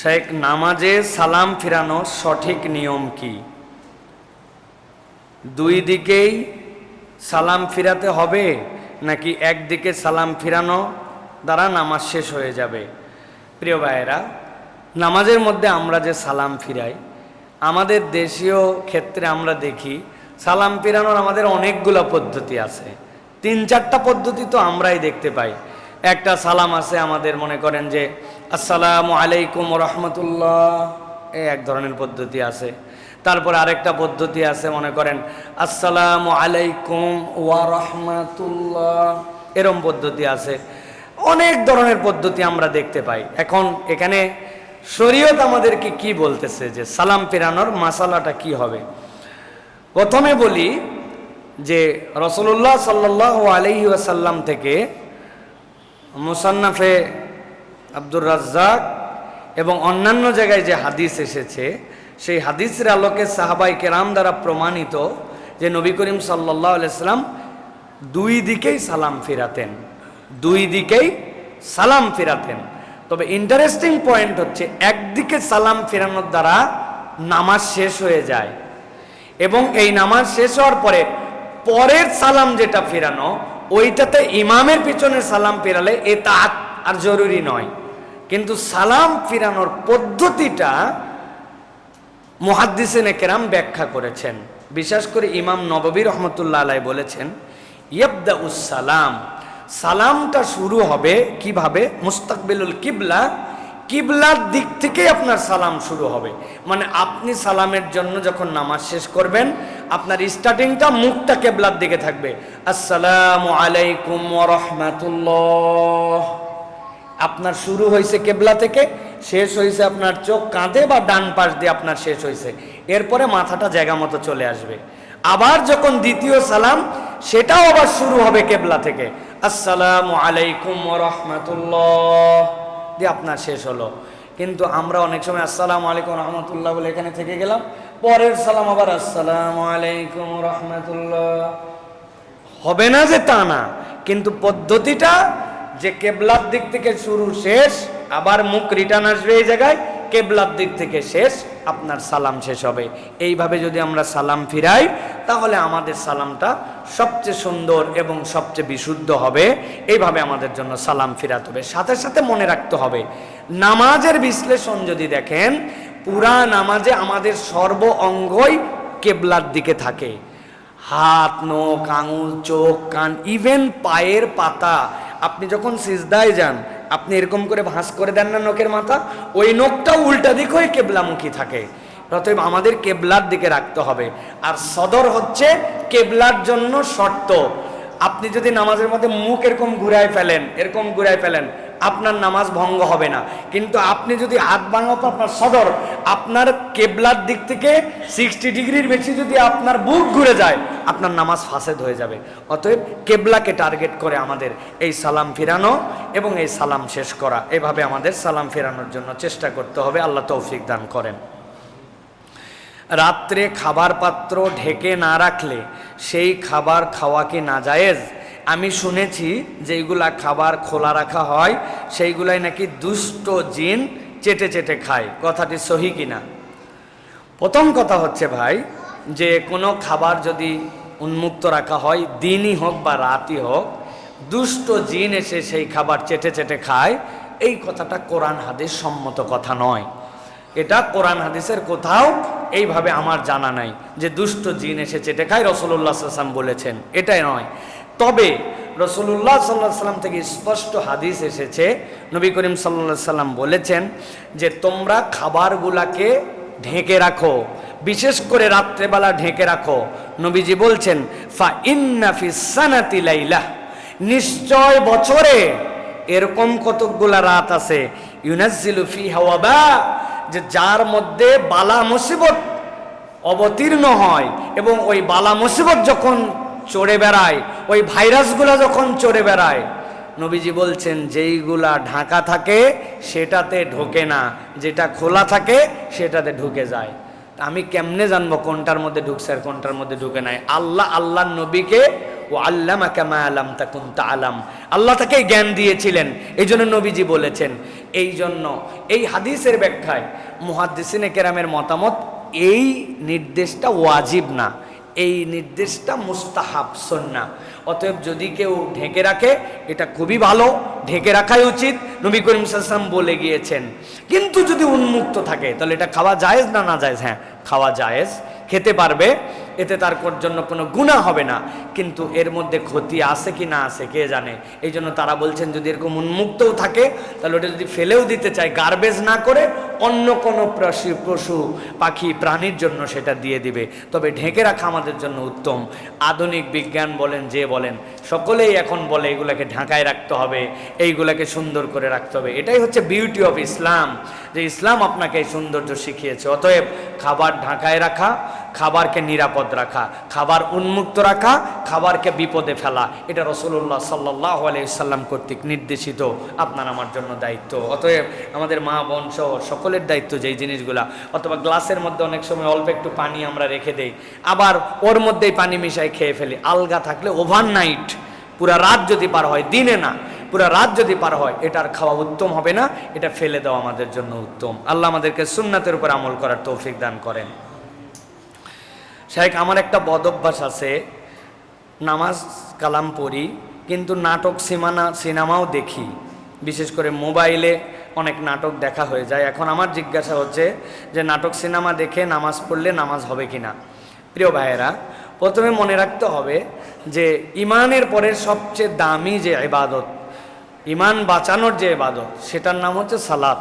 শেখ, নামাজে সালাম ফিরানোর সঠিক নিয়ম কি? দুই দিকেই সালাম ফিরাতে হবে নাকি একদিকে সালাম ফিরানো দ্বারা নামাজ শেষ হয়ে যাবে? প্রিয় ভাইয়েরা, নামাজের মধ্যে আমরা যে সালাম ফিরাই, আমাদের দেশীয় ক্ষেত্রে আমরা দেখি, সালাম ফিরানোর আমাদের অনেকগুলো পদ্ধতি আছে। তিন চারটা পদ্ধতি তো আমরাই দেখতে পাই। একটা সালাম আছে, আমাদের মনে করেন যে আসসালামু আলাইকুম রহমতুল্লাহ। এই এক ধরনের পদ্ধতি আছে। তারপর আরেকটা পদ্ধতি আছে, মনে করেন, আসসালামু আলাইকুম ওয়া রহমাতুল্লাহ। এরম পদ্ধতি আছে। অনেক ধরনের পদ্ধতি আমরা দেখতে পাই। এখন এখানে শরীয়ত আমাদেরকে কি বলতেছে যে সালাম ফেরানোর মাসালাটা কি হবে? প্রথমে বলি যে রসুল্লাহ সাল্লাহ আলহি আসাল্লাম থেকে মুসান্নাফে আব্দুর রাজ্জাক এবং অন্যান্য জায়গায় যে হাদিস এসেছে, সেই হাদিসের আলোকে সাহাবাই কেরাম দ্বারা প্রমাণিত যে নবী করিম সাল্লাহ আলাইসাল্লাম দুই দিকেই সালাম ফিরাতেন, দুই দিকেই সালাম ফিরাতেন। তবে ইন্টারেস্টিং পয়েন্ট হচ্ছে, একদিকে সালাম ফেরানোর দ্বারা নামাজ শেষ হয়ে যায় এবং এই নামাজ শেষ হওয়ার পরে পরের সালাম যেটা ফেরানো, ওইটাতে ইমামের পিছনে সালাম ফেরালে এ এটা আর জরুরি নয়। কিন্তু সালাম ফিরানোর পদ্ধতিটা মুহাদ্দিসিনে কেরাম ব্যাখ্যা করেছেন। বিশেষ করে ইমাম নববী রহমতুল্লাহ আলাই বলেছেন ইয়বদা সালাম। সালামটা শুরু হবে কীভাবে? মুস্তাকবিলুল কিবলা। কিবলার দিক থেকেই আপনার সালাম শুরু হবে। মানে আপনি সালামের জন্য যখন নামাজ শেষ করবেন, আপনার স্টার্টিংটা মুখটা কেবলার দিকে থাকবে। আসসালামু আলাইকুম রহমাতুল্লাহ। আপনার শুরু হয়েছে কেবলা থেকে, শেষ হয়েছে আপনার চোখ কাঁধে বা ডান পাশ দিয়ে আপনার শেষ হয়েছে। এরপরে মাথাটা জায়গা মতো চলে আসবে। আবার যখন দ্বিতীয় সালাম, সেটাও আবার শুরু হবে কেবলা থেকে। আসসালামু আলাইকুম রহমাতুল্লাহ। দিয়ে আপনার শেষ হলো। কিন্তু আমরা অনেক সময় আসসালামু আলাইকুম রহমতুল্লাহ বলে এখানে থেকে গেলাম। পরের সালাম আবার আসসালামু আলাইকুম রহমতুল্লাহ। হবে না যে তা না, কিন্তু পদ্ধতিটা যে কেবলার দিক থেকে শুরু শেষ, আবার মুখ রিটার্ন আসবে এই জায়গায়, কেবলার দিক থেকে শেষ, আপনার সালাম শেষ হবে। এইভাবে যদি আমরা সালাম ফিরাই, তাহলে আমাদের সালামটা সবচেয়ে সুন্দর এবং সবচেয়ে বিশুদ্ধ হবে। এইভাবে আমাদের জন্য সালাম ফিরাতে হবে। সাথে সাথে মনে রাখতে হবে, নামাজের বিশ্লেষণ যদি দেখেন, পুরা নামাজে আমাদের সর্ব অঙ্গই কেবলার দিকে থাকে। হাত, নখ, আঙুল, চোখ, কান ইভেন পায়ের পাতা আপনি যখন সিজদায় যান, আপনি এরকম করে ভাঁজ করে দেন না নখের মাথা, ওই নখটাও উল্টা দিক হয়ে কেবলামুখী থাকে। অতএব আমাদের কেবলার দিকে রাখতে হবে। আর সদর হচ্ছে কেবলার জন্য শর্ত। আপনি যদি নামাজের মধ্যে মুখ এরকম ঘুরায় ফেলেন, এরকম ঘুরায় ফেলেন আপনার নামাজ ভঙ্গ হবে না। কিন্তু আপনি যদি হাত ভাঙা তো আপনার সদর, আপনার কেবলার দিক থেকে সিক্সটি ডিগ্রির বেশি যদি আপনার বুক ঘুরে যায়, আপনার নামাজ ফাসেদ হয়ে যাবে। অতএব কেবলাকে টার্গেট করে আমাদের এই সালাম ফিরানো এবং এই সালাম শেষ করা। এভাবে আমাদের সালাম ফেরানোর জন্য চেষ্টা করতে হবে। আল্লাহ তৌফিক দান করেন। রাত্রে খাবার পাত্র ঢেকে না রাখলে সেই খাবার খাওয়া কি না জায়েজ আমি শুনেছি যেইগুলা খাবার খোলা রাখা হয়, সেইগুলাই নাকি দুষ্ট জিন চেটে চেটে খায়। কথাটি সহি কিনা? প্রথম কথা হচ্ছে ভাই, যে কোনো খাবার যদি উন্মুক্ত রাখা হয়, দিনই হোক বা রাতই হোক, দুষ্ট জিন এসে সেই খাবার চেটে চেটে খায়, এই কথাটা কোরআন হাদিস সম্মত কথা নয়। এটা কোরআন হাদিসের কোথাও এইভাবে আমার জানা নাই যে দুষ্ট জিন এসে চেটে খায় রসুল্লাহ সাল্লাম বলেছেন। এটাই নয়। তবে রসুল্লাহ সাল্লাহ সাল্লাম থেকে স্পষ্ট হাদিস এসেছে, নবী করিম সাল্লা সাল্লাম বলেছেন যে তোমরা খাবারগুলাকে ঢেকে রাখো, বিশেষ করে রাত্রেবেলা ঢেকে রাখো। নবীজি বলছেন ফা ইন্নাফি সানাতি লাইলা নিশ্চয় বছরে এরকম কতকগুলা রাত আছে ইউনাজিলু ফি হাওয়াবা যে যার মধ্যে বালা মুসিবত অবতীর্ণ হয় এবং ওই বালা মুসিবত যখন চড়ে বেড়ায়। ওই ভাইরাসগুলো যখন চড়ে বেড়ায়, নবীজি বলছেন, যেইগুলা ঢাকা থাকে, সেটাতে ঢোকে না। যেটা খোলা থাকে, সেটাতে ঢুকে যায়। আমি কেমনে জানব কোনটার মধ্যে ঢুকছে আর কোনটার মধ্যে ঢুকে নাই? আল্লাহ আল্লাহ নবীকে ও আল্লাহ কামা আলাম তা আলাম আল্লাহ তাকে জ্ঞান দিয়েছিলেন। এই জন্য নবীজি বলেছেন এই জন্য এই হাদিসের ব্যাখ্যায় মুহাদ্দিসিনে কেরামের মতামত, এই নির্দেশটা ওয়াজিব না। এই নির্দেশটা মুস্তাহাব সন্না অতএব যদি কেউ ঢেকে রাখে, এটা খুবই ভালো, ঢেকে রাখাই উচিত, নবী করিম সাল্লাম বলে গিয়েছেন। কিন্তু যদি উন্মুক্ত থাকে, তাহলে এটা খাওয়া জায়েজ না না যায়জ হ্যাঁ খাওয়া জায়েজ। খেতে পারবে এতে তার জন্য কোনো গুণা হবে না। কিন্তু এর মধ্যে ক্ষতি আছে কি না আছে কে জানে? এই জন্য তারা বলছেন, যদি এরকম উন্মুক্তও থাকে, তাহলে ওটা যদি ফেলেও দিতে চায় গার্বেজ না করে অন্য কোনো পশু পশু, পাখি, প্রাণীর জন্য সেটা দিয়ে দিবে। তবে ঢেকে রাখা আমাদের জন্য উত্তম। আধুনিক বিজ্ঞান বলেন, যে বলেন, সকলেই এখন বলে এগুলাকে ঢাকায় রাখতে হবে, এইগুলাকে সুন্দর করে রাখতে হবে। এটাই হচ্ছে বিউটি অফ ইসলাম যে ইসলাম আপনাকে এই সৌন্দর্য শিখিয়েছে। অতএব খাবার ঢাকায় রাখা খাবারকে নিরাপদ রাখা, খাবার উন্মুক্ত রাখা, খাবারকে বিপদে ফেলা। এটা রসুল্লাহ সাল্লাহ আলাইসাল্লাম কর্তৃক নির্দেশিত। আপনার আমার জন্য দায়িত্ব। অতএব আমাদের মা, বোন সহ সকলের দায়িত্ব যেই জিনিসগুলা। অথবা গ্লাসের মধ্যে অনেক সময় অল্প একটু পানি আমরা রেখে দেই। আবার ওর মধ্যেই পানি মিশাই খেয়ে ফেলি। আলগা থাকলে ওভারনাইট পুরা রাত যদি পার হয়, দিনে না, পুরা রাত যদি পার হয়, এটার খাওয়া উত্তম হবে না। এটা ফেলে দেওয়া আমাদের জন্য উত্তম। আল্লাহ আমাদেরকে সুন্নাতের উপর আমল করার তৌফিক দান করেন। শেখ, আমার একটা বদ অভ্যাস আছে। নামাজ কালাম পড়ি, কিন্তু নাটক, সিমানা, সিনেমাও দেখি। বিশেষ করে মোবাইলে অনেক নাটক দেখা হয়ে যায়। এখন আমার জিজ্ঞাসা হচ্ছে যে, নাটক, সিনেমা দেখে নামাজ পড়লে নামাজ হবে কি না প্রিয় ভাইয়েরা, প্রথমে মনে রাখতে হবে যে, ইমানের পরের সবচেয়ে দামি যে ইবাদত, ইমান বাঁচানোর যে ইবাদত, সেটার নাম হচ্ছে সালাত।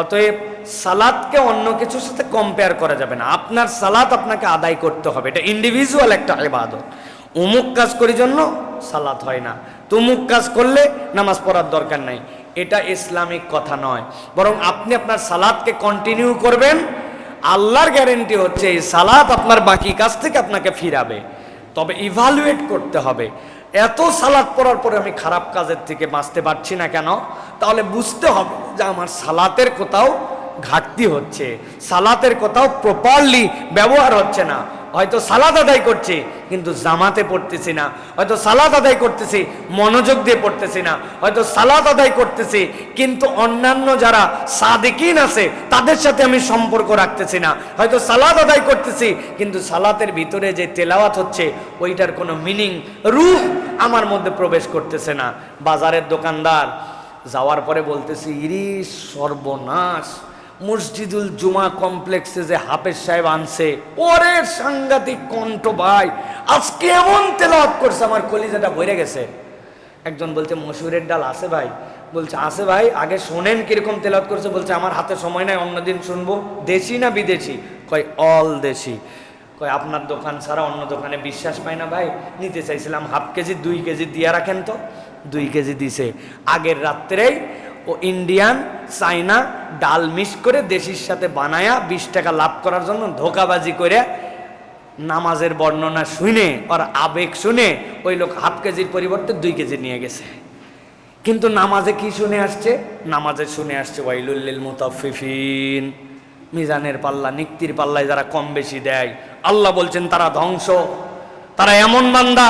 অতএব সালাদকে অন্য কিছুর সাথে কম্পেয়ার করা যাবে না। আপনার সালাত আপনাকে আদায় করতে হবে। এটা ইন্ডিভিজুয়াল একটা ইবাদত। অমুক কাজ করি জন্য সালাত হয় না। তুমুক কাজ করলে নামাজ পড়ার দরকার নাই। এটা ইসলামিক কথা নয়। বরং আপনি আপনার সালাদকে কন্টিনিউ করবেন। আল্লাহর গ্যারেন্টি হচ্ছে এই সালাত আপনার বাকি কাজ থেকে আপনাকে ফিরাবে। তবে ইভালুয়েট করতে হবে। এত সালাদ পড়ার পরে আমি খারাপ কাজের থেকে বাঁচতে পারছি না কেন? তাহলে বুঝতে হবে যে আমার সালাতের কোথাও ঘাটতি হচ্ছে। সালাতের কোথাও প্রপারলি ব্যবহার হচ্ছে না। হয়তো সালাদ আদায় করছি, কিন্তু জামাতে পড়তেছি না। হয়তো সালাদ আদায় করতেছি, মনোযোগ দিয়ে পড়তেছি না। হয়তো সালাদ আদায় করতেছি, কিন্তু অন্যান্য যারা সাদেকিন আছে, তাদের সাথে আমি সম্পর্ক রাখতেছি না। হয়তো সালাদ আদায় করতেছি, কিন্তু সালাতের ভিতরে যে তেলাওয়াত হচ্ছে, ওইটার কোনো মিনিং রূপ আমার মধ্যে প্রবেশ করতেছে না। বাজারের দোকানদার, যাওয়ার পরে বলতেছি ইরিশ সর্বনাশ মসজিদুল জুমা কমপ্লেক্সে যে হাফেজ সাহেব আনছে ওরে সাংঘাতিক কণ্ঠ ভাই, আজকে এমন তেলাওয়াত করছে, আমার কলিজাটা ভরে গেছে। একজন বলছে, মসুরের ডাল আছে ভাই? বলছে, আছে ভাই, আগে শোনেন কীরকম তেলাওয়াত করছে। বলছে, আমার হাতে সময় নাই, অন্যদিন শুনব, দেশি না বিদেশি? কয়, অল দেশি। কয়, আপনার দোকান ছাড়া অন্য দোকানে বিশ্বাস পাই না ভাই, নিতে চাইছিলাম হাফ কেজি, দুই কেজি দিয়ে রাখেন তো। দুই কেজি দিছে। আগের রাত্রেই ও ইন্ডিয়ান চাইনা ডাল মিক্স করে দেশির সাথে বানায়া বিশ টাকা লাভ করার জন্য ধোকাবাজি করে নামাজের বর্ণনা শুনে ওর আবেগ শুনে ওই লোক হাফ কেজির পরিবর্তে দুই কেজি নিয়ে গেছে। কিন্তু নামাজে কি শুনে আসছে? নামাজে শুনে আসছে ওয়াইলুল্লিল মুতাফিফিন মিজানের পাল্লা, নিক্তির পাল্লায় যারা কম বেশি দেয়, আল্লাহ বলছেন, তারা ধ্বংস। তারা এমন বান্দা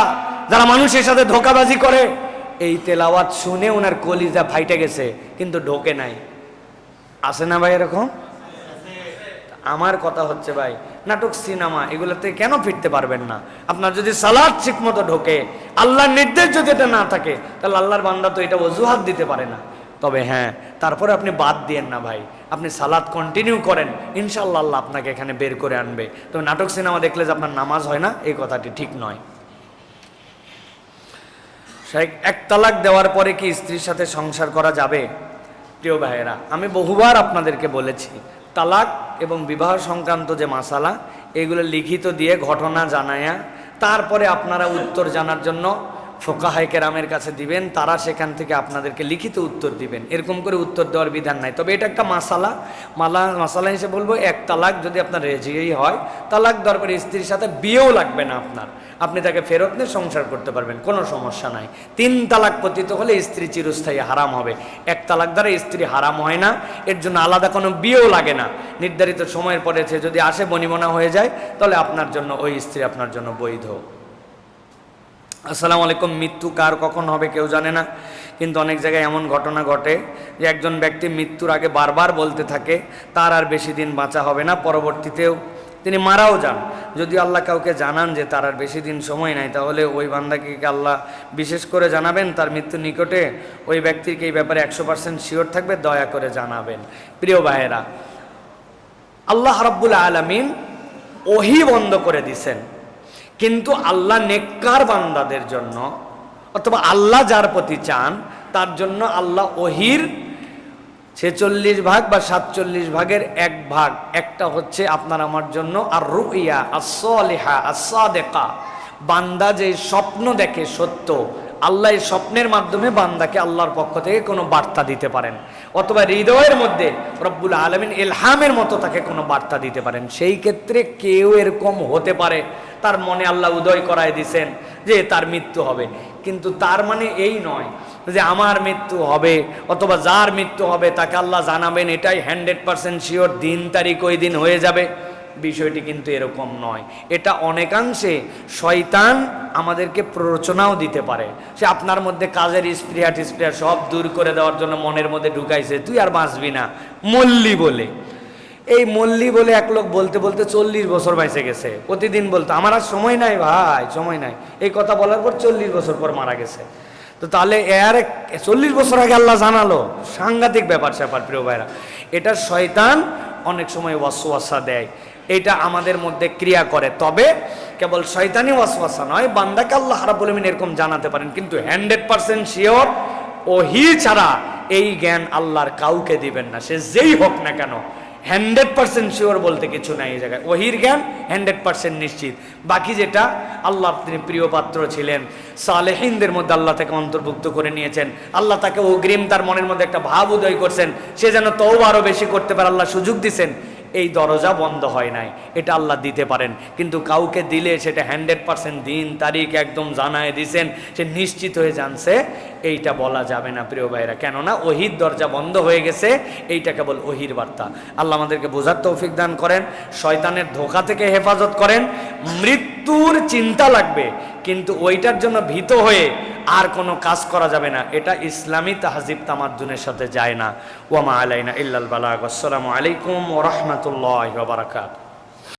যারা মানুষের সাথে ধোকাবাজি করে। এই তেলাওয়াত শুনে ওনার কলিজা ফাইটে গেছে, কিন্তু ঢোকে নাই। আছে না ভাই এরকম? আমার কথা হচ্ছে ভাই, নাটক, সিনেমা, এগুলোতে কেন ফিরতে পারবেন না? আপনার যদি সালাদ ঠিক মতো ঢোকে, আল্লাহর নির্দেশ যদি এটা না থাকে, তাহলে আল্লাহর বান্দা তো এটা অজুহাত দিতে পারে না। তবে হ্যাঁ তারপরে আপনি বাদ দিয়েন না ভাই, আপনি সালাদ কন্টিনিউ করেন ইনশাল্লাহ আল্লাহ আপনাকে এখানে বের করে আনবে। তবে নাটক, সিনেমা দেখলে যে আপনার নামাজ হয় না, এই কথাটি ঠিক নয়। এক তালাক দেওয়ার পরে কি স্ত্রীর সাথে সংসার করা যাবে? প্রিয় ভাইয়েরা, আমি বহুবার আপনাদেরকে বলেছি, তালাক এবং বিবাহ সংক্রান্ত যে মাসালা, এগুলো লিখিত দিয়ে ঘটনা জানায়া, তারপরে আপনারা উত্তর জানার জন্য ফোকাহাই কেরামের কাছে দিবেন, তারা সেখান থেকে আপনাদেরকে লিখিত উত্তর দিবেন। এরকম করে উত্তর দেওয়ার বিধান নাই। তবে এটা একটা মাসালা। মালা, মাসালা হিসেবে বলব, এক তালাক যদি আপনার রেজিই হয়, তালাক দেওয়ার পরে স্ত্রীর সাথে বিয়েও লাগবে না আপনার। আপনি তাকে ফেরত নিয়ে সংসার করতে পারবেন, কোনো সমস্যা নাই। তিন তালাক পতিত হলে স্ত্রী চিরস্থায়ী, হারাম হবে। এক তালাক দ্বারা স্ত্রী হারাম হয় না, এর জন্য আলাদা কোনো বিয়েও লাগে না। নির্ধারিত সময়ের পরে সে যদি আসে বনিমনা হয়ে যায়, তাহলে আপনার জন্য ওই স্ত্রী আপনার জন্য বৈধ। আসসালামু আলাইকুম, মৃত্যু কার, কখন হবে কেউ জানে না। কিন্তু অনেক জায়গায় এমন ঘটনা ঘটে যে একজন ব্যক্তি মৃত্যুর আগে বারবার বলতে থাকে, তার আর বেশি দিন বাঁচা হবে না। পরবর্তীতেও তিনি মারাও যান। যদি আল্লাহ কাউকে জানান যে তার আর বেশি দিন সময় নাই, তাহলে ওই বান্দাকে আল্লাহ বিশেষ করে জানাবেন তার মৃত্যু নিকটে? ওই ব্যক্তিকে এই ব্যাপারে একশো পার্সেন্ট শিওর থাকবে? দয়া করে জানাবেন। প্রিয় ভাইয়েরা, আল্লাহ রাব্বুল আলামিন ওহি বন্ধ করে দিছেন। কিন্তু আল্লাহ নেককার বান্দাদের জন্য অথবা আল্লাহ যার প্রতি চান, তার জন্য আল্লাহ ওহির ছেচল্লিশ ভাগ বা সাতচল্লিশ ভাগের এক ভাগ। একটা হচ্ছে আপনার আমার জন্য আর রুইয়া আসা দেখা বান্দা যে স্বপ্ন দেখে সত্য আল্লাহ স্বপ্নের মাধ্যমে বান্দাকে আল্লাহর পক্ষ থেকে কোনো বার্তা দিতে পারেন। অথবা হৃদয়ের মধ্যে রব্বুল আলমিন এলহামের মতো তাকে কোনো বার্তা দিতে পারেন। সেই ক্ষেত্রে কেউ এরকম হতে পারে, তার মনে আল্লাহ উদয় করায় দিছেন যে তার মৃত্যু হবে। কিন্তু তার মানে এই নয় যে আমার মৃত্যু হবে অথবা যার মৃত্যু হবে তাকে আল্লাহ জানাবেন, এটাই হান্ড্রেড পার্সেন্ট শিওর দিন তারিখ ওই দিন হয়ে যাবে। বিষয়টি কিন্তু এরকম নয়। এটা অনেকাংশে শয়তান আমাদেরকে প্ররোচনাও দিতে পারে। সে আপনার মধ্যে কাজের স্প্রিয়া টিস্প্রিয়া সব দূর করে দেওয়ার জন্য মনের মধ্যে ঢুকাইছে, তুই আর বাঁচবি না। মল্লি বলে। এই মল্লি বলে এক লোক বলতে বলতে চল্লিশ বছর বাইসে গেছে। প্রতিদিন বলতো, আমার আর সময় নাই ভাই, সময় নাই। এই কথা বলার পর চল্লিশ বছর পর মারা গেছে। তো তাহলে এর চল্লিশ বছর আগে আল্লাহ জানালো, সাংঘাতিক ব্যাপার স্যাপার প্রিয় ভাইরা। এটা শয়তান অনেক সময় ওয়াসওয়াসা দেয়। এটা আমাদের মধ্যে ক্রিয়া করে। তবে কেবল শয়তানি ওয়াসওয়াসা নয়, বান্দাকে আল্লাহ রাব্বুল আলামিন এরকম জানাতে পারেন। কিন্তু হান্ড্রেড পার্সেন্ট শিওর ওহি ছাড়া এই জ্ঞান আল্লাহর কাউকে দিবেন না। সে যেই হোক না কেন হান্ড্রেড পার্সেন্ট শিওর বলতে কিছু নাই এই জায়গায়। ওহির জ্ঞান হান্ড্রেড পার্সেন্ট নিশ্চিত। বাকি যেটা আল্লাহ তিনি প্রিয় পাত্র ছিলেন। সালেহিনদের মধ্যে আল্লাহ তাকে অন্তর্ভুক্ত করে নিয়েছেন। আল্লাহ তাকে অগ্রিম তার মনের মধ্যে একটা ভাব উদয় করছেন। সে যেন তও আরও বেশি করতে পারে, আল্লাহ সুযোগ দিছেন। এই দরজা বন্ধ হয় নাই। এটা আল্লাহ দিতে পারেন। কিন্তু কাউকে দিলে সেটা হান্ড্রেড পার্সেন্ট দিন, তারিখ একদম জানায় দিছেন, সে নিশ্চিত হয়ে জানছে, এইটা বলা যাবে না প্রিয় ভাইরা কেননা ওহির দরজা বন্ধ হয়ে গেছে, এইটা কেবল ওহির বার্তা। আল্লাহ আমাদেরকে বোঝার তৌফিক দান করেন, শয়তানের ধোকা থেকে হেফাজত করেন, মৃত্যুর চিন্তা লাগবে কিন্তু ওইটার জন্য ভীত হয়ে আর কোনো কাজ করা যাবে না। এটা ইসলামী তাহজিব তামাদ্দুনের সাথে যায় না। ওয়ামা আলাইনা ইল্লাল বালাগ। আসসালামু আলাইকুম ওরহমতুল্লাহ বারাকাত।